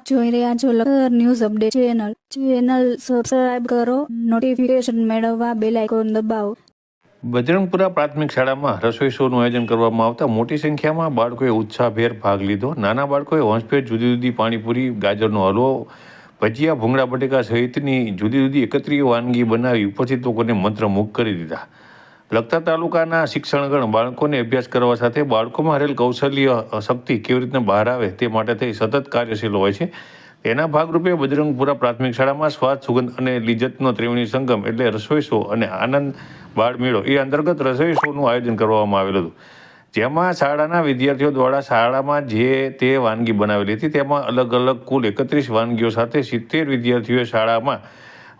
આપ જોઈ રહ્યા છો Lakhar news update channel. Channel subscribe કરો નોટિફિકેશન મેળવવા બેલ આઇકોન દબાવો. બજરંગપુરા પ્રાથમિક શાળામાં રસોઈ શોનું આયોજન કરવામાં આવતા મોટી સંખ્યામાં બાળકોએ ઉત્સાહભેર ભાગ લીધો. નાના બાળકોએ વંશભેર જુદી જુદી પાણીપુરી, ગાજરનો હલવો, ભજીયા, ભૂંગળા, બટેકા સહિતની જુદી જુદી એકત્રીય વાનગી બનાવી ઉપસ્થિત લોકોને મંત્રમુગ્ધ કરી દીધા. લખતર તાલુકાના શિક્ષણગણ બાળકોને અભ્યાસ કરવા સાથે બાળકોમાં રહેલ કૌશલ્ય શક્તિ કેવી રીતના બહાર આવે તે માટે થઈ સતત કાર્યશીલ હોય છે. તેના ભાગરૂપે બજરંગપુરા પ્રાથમિક શાળામાં સ્વાદ, સુગંધ અને લિજતનો ત્રિવેણી સંગમ એટલે રસોઈ શો અને આનંદ બાળ મેળો એ અંતર્ગત રસોઈ શોનું આયોજન કરવામાં આવેલું હતું. જેમાં શાળાના વિદ્યાર્થીઓ દ્વારા શાળામાં જે તે વાનગી બનાવેલી હતી તેમાં અલગ અલગ કુલ એકત્રીસ વાનગીઓ સાથે સિત્તેર વિદ્યાર્થીઓએ શાળામાં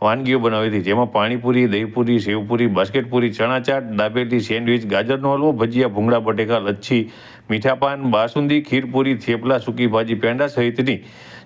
વાનગીઓ બનાવી હતી, જેમાં પાણીપુરી, દહીંપુરી, સેવપુરી, બાસ્કેટપુરી ચણા ચાટ દાબેલી સેન્ડવિચ, ગાજરનો હલવો, ભજીયા, ભૂંગળા, બટેકા, લચ્છી, મીઠાપાન, બાસુંદી, ખીરપુરી, થેપલા, સૂકી ભાજી, પેંડા સહિતની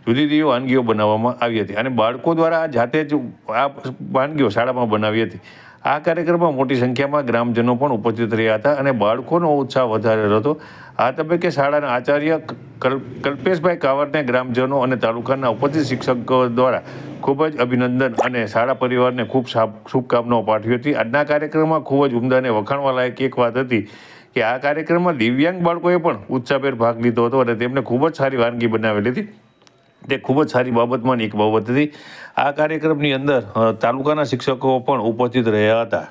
જુદી જુદી વાનગીઓ બનાવવામાં આવી હતી. અને બાળકો દ્વારા જાતે જ આ વાનગીઓ શાળામાં બનાવી હતી. આ કાર્યક્રમમાં મોટી સંખ્યામાં ગ્રામજનો પણ ઉપસ્થિત રહ્યા હતા અને બાળકોનો ઉત્સાહ વધારે હતો. આ તબક્કે શાળાના આચાર્ય કલ- કલ્પેશભાઈ કાવરને ગ્રામજનો અને તાલુકાના ઉપસ્થિત શિક્ષકો દ્વારા ખૂબ જ અભિનંદન અને શાળા પરિવારને ખૂબ શુભકામનાઓ પાઠવી હતી. આજના કાર્યક્રમમાં ખૂબ જ ઉમદા અને વખાણવા લાયક એક વાત હતી કે આ કાર્યક્રમમાં દિવ્યાંગ બાળકોએ પણ ઉત્સાહભેર ભાગ લીધો હતો અને તેમને ખૂબ જ સારી વાનગી બનાવેલી હતી. તે ખૂબ જ સારી બાબતમાંની એક બાબત હતી. આ કાર્યક્રમની અંદર તાલુકાના શિક્ષકો પણ ઉપસ્થિત રહ્યા હતા.